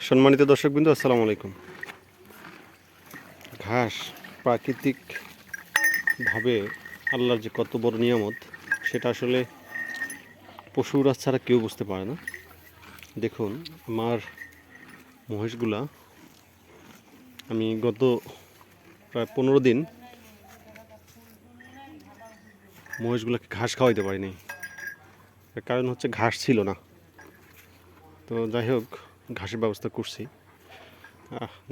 সম্মানিত দর্শকবৃন্দ, আসসালামু আলাইকুম। ঘাস প্রাকৃতিকভাবে আল্লাহর যে কত বড় নিয়ামত, সেটা আসলে পশুরা ছাড়া কেউ বুঝতে পারে না। দেখুন, আমার মহিষগুলা আমি গত প্রায় পনেরো দিন মহিষগুলোকে ঘাস খাওয়াইতে পারিনি। কারণ হচ্ছে ঘাস ছিল না। তো যাই হোক ঘাসের ব্যবস্থা করছি।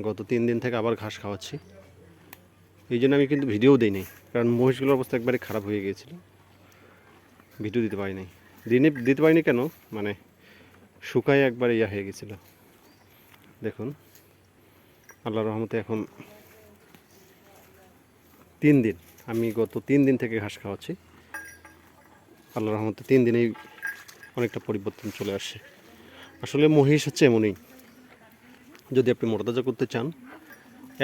গত তিন দিন থেকে আবার ঘাস খাওয়াচ্ছি। এই জন্য আমি কিন্তু ভিডিও দিইনি, কারণ মহিষগুলোর অবস্থা একবারে খারাপ হয়ে গিয়েছিল। ভিডিও দিতে পারিনি। দিনে দিতে পারিনি কেন? মানে শুকায় একবারে ইয়া হয়ে গেছিল দেখুন, আল্লাহর রহমতে এখন তিন দিন, আমি গত তিন দিন থেকে ঘাস খাওয়াচ্ছি। আল্লাহর রহমতে তিন দিনেই অনেকটা পরিবর্তন চলে আসছে। আসলে মহিষ হচ্ছে এমনই। যদি আপনি মোটাতাজা করতে চান,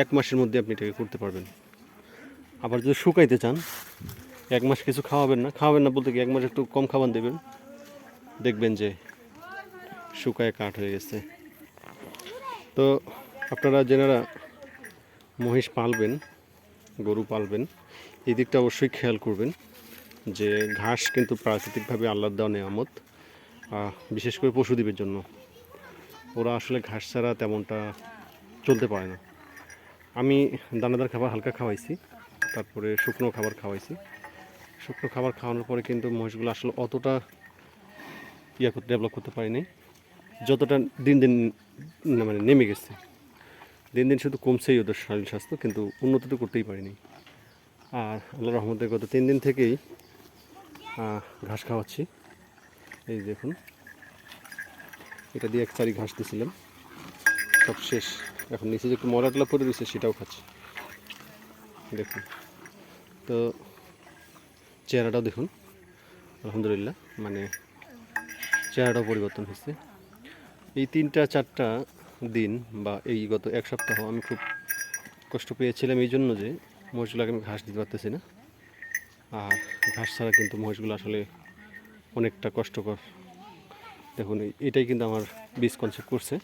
এক মাসের মধ্যে আপনি এটাকে করতে পারবেন। আবার যদি শুকাইতে চান, এক মাস কিছু খাওয়াবেন না। খাওয়াবেন না বলতে কি, এক মাস একটু কম খাবার দেবেন। দেখবেন যে শুকায় কাঠ হয়ে গেছে। তো আপনারা যেনারা মহিষ পালবেন, গরু পালবেন, এই দিকটা অবশ্যই খেয়াল করবেন যে ঘাস কিন্তু প্রাকৃতিকভাবে আল্লাহর দেওয়া নেয়ামত। বিশেষ করে পশুদ্বীপের জন্য। ওরা আসলে ঘাস ছাড়া তেমনটা চলতে পারে না। আমি দানাদার খাবার হালকা খাওয়াইছি, তারপরে শুকনো খাবার খাওয়াইছি। শুকনো খাবার খাওয়ানোর পরে কিন্তু মহিষগুলো আসলে অতটা ইয়া করতে ডেভেলপ করতে পারিনি যতটা দিন দিন মানে নেমে গেছে। দিন দিন শুধু কমছেই ওদের শরীর স্বাস্থ্য, কিন্তু উন্নতি তো করতেই পারিনি আর আল্লাহ রহমতের গত তিন দিন থেকেই ঘাস খাওয়াচ্ছি। এই দেখুন। এটা দিয়ে এক চারি ঘাস দিয়েছিলাম সব শেষ। এখন নিচে যে একটু ময়লা টলা পড়ে রয়েছে, সেটাও খাচ্ছি। দেখুন। তো চেহারাটাও দেখুন। আলহামদুলিল্লাহ মানে চেহারাটাও পরিবর্তন হয়েছে। এই তিনটা, চারটা দিন বা এই গত এক সপ্তাহ আমি খুব কষ্ট পেয়েছিলাম এই জন্য যে মহিষগুলোকে আমি ঘাস দিতে পারতেছি না। আর ঘাস ছাড়া কিন্তু মহিষগুলো আসলে অনেকটা কষ্টকর। দেখুন এটাই কিন্তু আমার বীজ কনসেপ্ট করছে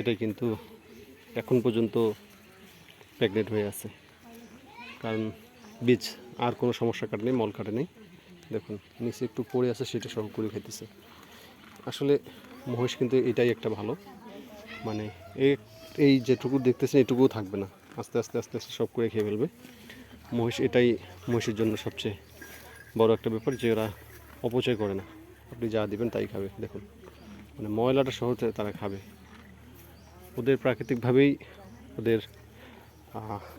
এটাই কিন্তু এখন পর্যন্ত প্রেগনেন্ট হয়ে আছে। কারণ বীজ আর কোনো সমস্যা কাটেনি মল কাটেনি দেখুন, নিচে একটু পড়ে আছে, সেটা সব করে খেতেছে আসলে মহিষ কিন্তু এটাই একটা ভালো। মানে এই যেটুকু দেখতেছেন, এটুকুও থাকবে না। আস্তে আস্তে আস্তে আস্তে সব করে খেয়ে ফেলবে। মহিষ এটাই মহিষের জন্য সবচেয়ে বড় একটা ব্যাপার যে ওরা অপচয় করে না। আপনি যা দিবেন তাই খাবে, দেখুন। মানে ময়লাটা সহজে তারা খাবে। ওদের প্রাকৃতিকভাবেই ওদের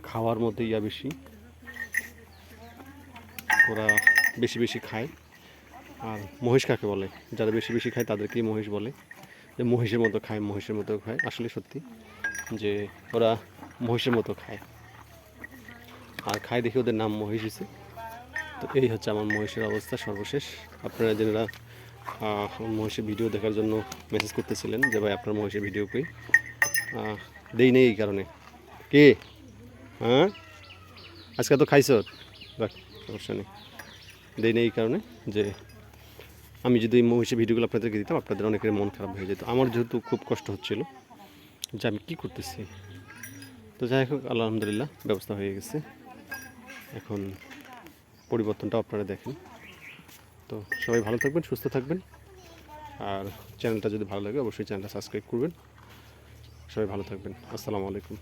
খাওয়ার মধ্যে ইয়া বেশি। ওরা বেশি বেশি খায়। আর মহিষ কাকে বলে? যারা বেশি বেশি খায় তাদেরকেই মহিষ বলে। যে মহিষের মতো খায়, মহিষের মতো খায়। আসলে সত্যি যে ওরা মহিষের মতো খায়। আর খায় দেখে ওদের নাম মহিষ হয়েছে তো এই হচ্ছে আমার মহিষের অবস্থা সর্বশেষ। আপনারা যারা মহিষের ভিডিও দেখার জন্য মেসেজ করতেছিলেন যে, ভাই, আপনার মহিষের ভিডিও কই দেই নেই এই কারণে। কে? হ্যাঁ? আজকে তো খাইছ? রাখ সমস্যা নেই। দেই নেই এই কারণে যে, আমি যদি এই মহিষের ভিডিওগুলো আপনাদেরকে দিতাম, আপনাদের অনেকের মন খারাপ হয়ে যেত। আমার যেহেতু খুব কষ্ট হচ্ছিল যে, আমি কী করতেছি? তো যাই হোক, আলহামদুলিল্লাহ, ব্যবস্থা হয়ে গেছে। এখন পরিবর্তনটা আপনারা দেখেন। তো সবাই ভালো থাকবেন, সুস্থ থাকবেন। আর চ্যানেলটা যদি ভালো লাগে, অবশ্যই চ্যানেলটা সাবস্ক্রাইব করবেন। সবাই ভালো থাকবেন। আসসালামু আলাইকুম।